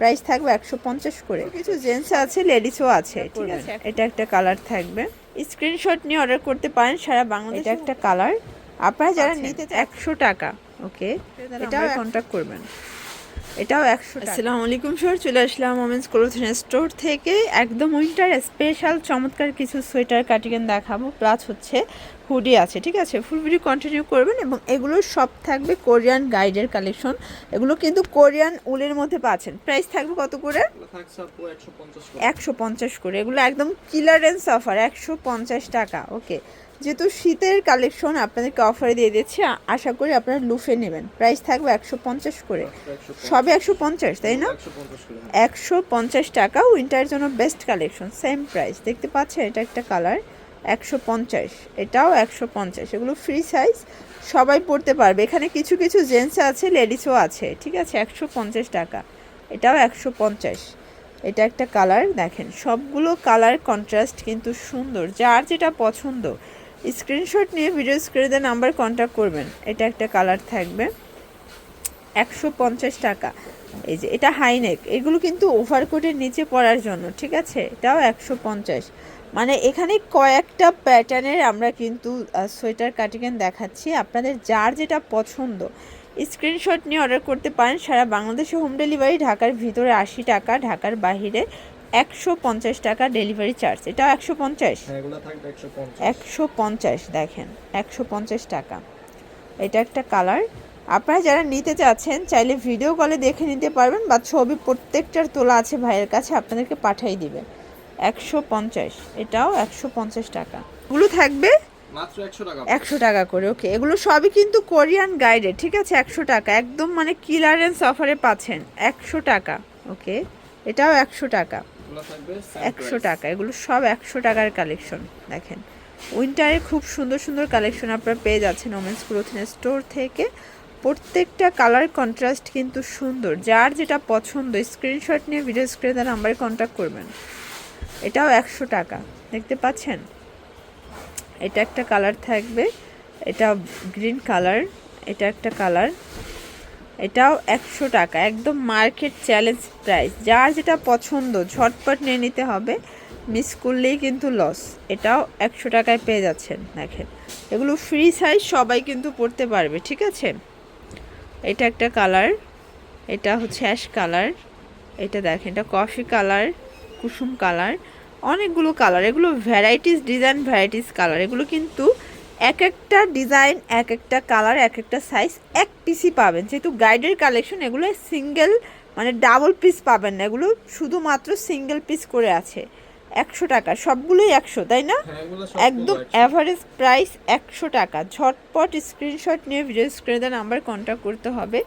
Price থাকবে একশো পঞ্চাশ করে। কিছু জেন্টস আছে লেডিসও আছে। ঠিক আছে? এটা একটা কালার থাকবে। স্ক্রিনশট নিয়ে অর্ডার করতে পারেন সারা বাংলাদেশ এটা একটা কালার আপনারা যারা নিতে একশো টাকা ওকে? এটাও কন্ট্যাক্ট করবেন। এটাও একশো আসসালামু আলাইকুম স্যার চলে আসলাম ওমেন্স ক্লোথিং স্টোর থেকে। একদম উইন্টার স্পেশাল চমৎকার কিছু সোয়েটার কাটিং দেখাবো। প্লাস হচ্ছে হুডি আছে ঠিক আছে? ফুল ভিডিও কন্টিনিউ করবেন এবং এগুলো সব থাকবে কোরিয়ান গাইডের কালেকশন এগুলো কিন্তু কোরিয়ান উলের মধ্যে পাচ্ছেন। প্রাইস থাকবে কত করে? একশো পঞ্চাশ করে। এগুলো একদম কিলারেন্স অফার একশো পঞ্চাশ টাকা ওকে যেহেতু শীতের কালেকশন আপনাদেরকে অফারে দিয়ে দিচ্ছি আশা করি আপনারা লুফে নেবেন। প্রাইস থাকবে একশো পঞ্চাশ করে। সবে একশো পঞ্চাশ তাই না? একশো পঞ্চাশ একশো পঞ্চাশ টাকা উইন্টারের জন্য বেস্ট কালেকশন সেম প্রাইস দেখতে পাচ্ছেন এটা একটা কালার একশো পঞ্চাশ, এটাও একশো পঞ্চাশ, এগুলো ফ্রি সাইজ সবাই পড়তে পারবে। এখানে কিছু কিছু জেন্টস আছে লেডিসও আছে, ঠিক আছে? একশো পঞ্চাশ টাকা, এটাও একশো পঞ্চাশ। এটা একটা কালার দেখেন, সবগুলো কালার কন্ট্রাস্ট কিন্তু সুন্দর, যার যেটা পছন্দ। স্ক্রিনশট নিয়ে ভিডিও স্ক্রিনে নাম্বার কন্ট্যাক্ট করবেন, এটা একটা কালার থাকবে। একশো পঞ্চাশ টাকা, এই যে, এটা হাইনেক এগুলো কিন্তু ওভারকোটের নিচে পরার জন্য, ঠিক আছে? এটাও একশো পঞ্চাশ। মানে এখানে কয়েকটা প্যাটার্নের আমরা কিন্তু সোয়েটার কাটিং দেখাচ্ছি। আপনাদের যার যেটা পছন্দ স্ক্রিনশট নিয়ে অর্ডার করতে পারেন। সারা বাংলাদেশে হোম ডেলিভারি ঢাকার ভিতরে আশি টাকা ঢাকার বাইরে একশো পঞ্চাশ টাকা ডেলিভারি চার্জ এটাও একশো পঞ্চাশ? হ্যাঁ এগুলো থাকবে একশো পঞ্চাশ। দেখেন একশো পঞ্চাশ টাকা। এটা একটা কালার আপনারা যারা নিতে চাচ্ছেন চাইলে ভিডিও কলে দেখে নিতে পারবেন বা ছবি প্রত্যেকটার তোলা আছে ভাইয়ের কাছে আপনাদেরকে পাঠিয়ে দিবে। একশো পঞ্চাশ। এটাও একশো পঞ্চাশ টাকা। এগুলো থাকবে? মাত্র একশো টাকা। করে ওকে। এগুলো সবই কিন্তু কোরিয়ান গাইডেড ঠিক আছে? একশো টাকা। একদম মানে কিলারেন্স অফারে পাচ্ছেন। একশো টাকা ওকে? এটাও একশো টাকা। একশো টাকা। এগুলো সব একশো টাকার কালেকশন দেখেন। উইন্টারে খুব সুন্দর সুন্দর কালেকশন আপনারা পেয়ে যাচ্ছেন ওমেন্স ক্লোথিং স্টোর থেকে। প্রত্যেকটা কালার কন্ট্রাস্ট কিন্তু সুন্দর। যার যেটা পছন্দ স্ক্রিনশট নিয়ে ভিডিও স্ক্রিনে নাম্বারে কন্ট্যাক্ট করবেন। এটাও একশো টাকা, দেখতে পাচ্ছেন? এটা একটা কালার থাকবে, এটা গ্রিন কালার, এটা একটা কালার, এটাও একশো টাকা, একদম মার্কেট চ্যালেঞ্জ প্রাইস যার যেটা পছন্দ, ঝটপট নিয়ে নিতে হবে, মিস করলেই কিন্তু লস, এটাও একশো টাকায় পেয়ে যাচ্ছেন, দেখেন। এগুলো ফ্রি সাইজ সবাই কিন্তু পড়তে পারবে, ঠিক আছে? এটা একটা কালার, এটা হচ্ছে অ্যাশ কালার, এটা দেখেন, এটা কফি কালার কুসুম কালার অনেকগুলো কালার। এগুলো ভ্যারাইটিস ডিজাইন ভ্যারাইটিস কালার। এগুলো কিন্তু এক একটা ডিজাইন এক একটা কালার এক একটা সাইজ এক পিসই পাবেন। যেহেতু গাইডের কালেকশন এগুলো সিঙ্গেল মানে ডাবল পিস পাবেন না। এগুলো শুধুমাত্র সিঙ্গেল পিস করে আছে। একশো টাকা। সবগুলোই একশো তাই না? হ্যাঁ একদম অ্যাভারেজ প্রাইস একশো টাকা। ঝটপট স্ক্রিনশট নিয়ে ভিডিও স্ক্রিনে নাম্বার কন্ট্যাক্ট করতে হবে।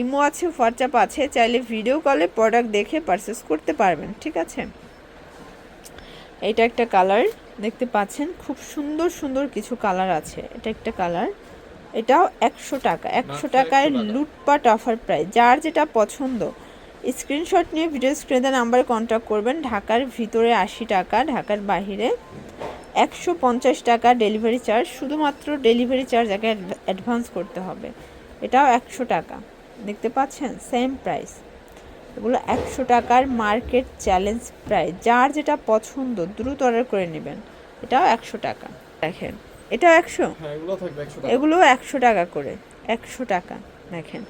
ইমো আছে হোয়াটসঅ্যাপ আছে চাইলে ভিডিও কলে প্রোডাক্ট দেখে পারচেস করতে পারবেন ঠিক আছে? এটা একটা কালার দেখতে পাচ্ছেন? খুব সুন্দর সুন্দর কিছু কালার আছে। এটা একটা কালার। এটাও একশো টাকা একশো টাকায় 100 টাকা। লুটপাট অফার প্রাইস যার যেটা পছন্দ স্ক্রিনশট নিয়ে ভিডিও স্ক্রিনে নাম্বারে কন্ট্যাক্ট করবেন। ঢাকার ভিতরে আশি টাকা ঢাকার বাইরে একশো পঞ্চাশ টাকা ডেলিভারি চার্জ শুধুমাত্র ডেলিভারি চার্জ আগে অ্যাডভান্স করতে হবে। এটাও একশো টাকা। দেখতে পাচ্ছেন? সেম প্রাইস এগুলো একশো টাকার মার্কেট চ্যালেঞ্জ প্রাইস যার যেটা পছন্দ দ্রুত অর্ডার করে নেবেন। এটাও একশো টাকা। দেখেন এটাও একশো? হ্যাঁ এগুলো থাকবে একশো টাকা। এগুলো একশো টাকা করে। একশো টাকা দেখেন।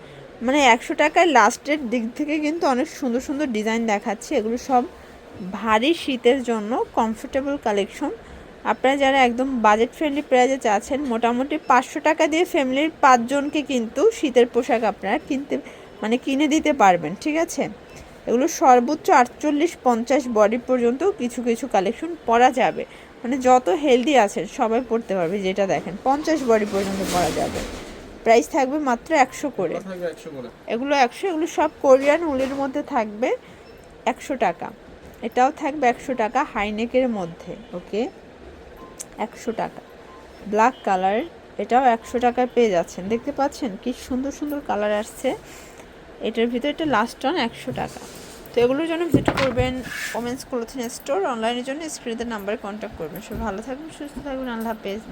মানে একশো টাকায় লাস্টের দিক থেকে কিন্তু অনেক সুন্দর সুন্দর ডিজাইন দেখাচ্ছে। এগুলো সব ভারী শীতের জন্য কমফোর্টেবল কালেকশন আপনারা যারা একদম বাজেট ফ্রেন্ডলি প্রাইজে চাচ্ছেন মোটামুটি পাঁচশো টাকা দিয়ে ফ্যামিলির পাঁচজনকে কিন্তু শীতের পোশাক আপনারা কিনতে মানে কিনে দিতে পারবেন ঠিক আছে? এগুলো সর্বোচ্চ আটচল্লিশ পঞ্চাশ বডি পর্যন্ত কিছু কিছু কালেকশন পরা যাবে। মানে যত হেলদি আছেন সবাই পড়তে পারবে যেটা দেখেন পঞ্চাশ বডি পর্যন্ত পরা যাবে। প্রাইস থাকবে মাত্র একশো করে। এগুলো একশো করে। এগুলো একশো এগুলো সব কোরিয়ান উলের মধ্যে থাকবে একশো টাকা। এটাও থাকবে একশো টাকা হাইনেকের মধ্যে ওকে একশো টাকা। ব্ল্যাক কালার এটাও একশো টাকায় পেয়ে যাচ্ছেন। দেখতে পাচ্ছেন কি সুন্দর সুন্দর কালার আসছে। এটার ভিতরে এটা লাস্ট অন একশো টাকা। তো এগুলোর জন্য ভিজিট করবেন ওমেন্স ক্লোথিং স্টোর অনলাইনের জন্য স্ক্রিনের নাম্বারে কন্ট্যাক্ট করবেন। সব ভালো থাকবেন, সুস্থ থাকবেন। আল্লাহ হাফেজ।